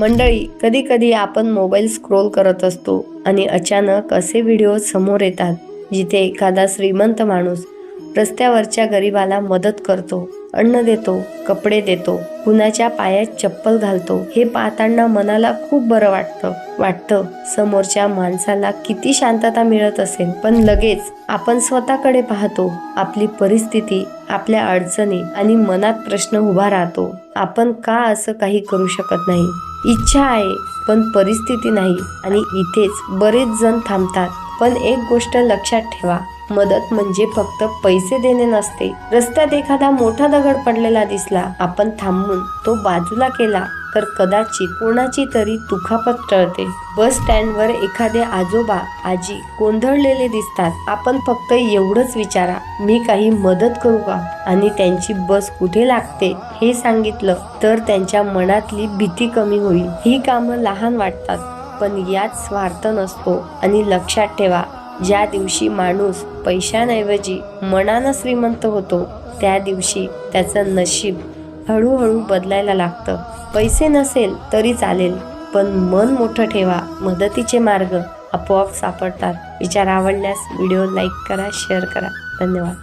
मंडळी कधी कधी आपण मोबाईल स्क्रोल करत असतो आणि अचानक असे व्हिडिओ समोर येतात जिथे एखादा श्रीमंत माणूस रस्त्यावरच्या गरिबाला मदत करतो अन्न देतो कपडे देतो कुणाच्या पायात चप्पल घालतो हे पाहताना मनाला खूप बरं वाटतं. वाटतं समोरच्या माणसाला किती शांतता मिळत असेल पण लगेच आपण स्वतःकडे पाहतो आपली परिस्थिती आपल्या अडचणी आणि मनात प्रश्न उभा राहतो. आपण का असं काही करू शकत नाही? इच्छा आहे पण परिस्थिती नाही आणि इथेच बरेच जण थांबतात. पण एक गोष्ट लक्षात ठेवा मदत म्हणजे फक्त पैसे देणे नसते. रस्त्यात एखादा मोठा दगड पडलेला दिसला आपण थांबून तो बाजूला केला तर कदाचित कोणाची तरी दुखापत टळते. बस स्टँडवर एखादे आजोबा आजी गोंधळलेले दिसतात. आपण फक्त एवढंच विचारा मी काही मदत करू का? आणि त्यांची बस कुठे लागते हे सांगितलं तर त्यांच्या मनातली भीती कमी होईल. ही कामं लहान वाटतात पण यात स्वार्थ नसतो. आणि लक्षात ठेवा ज्या दिवशी माणूस पैशांऐवजी मनानं श्रीमंत होतो त्या दिवशी त्याचं नशीब हळूहळू बदलायला लागतं. पैसे नसेल तरी चालेल पण मन मोठं ठेवा. मदतीचे मार्ग आपोआप सापडतात. विचार आवडल्यास व्हिडिओ लाईक करा शेअर करा. धन्यवाद.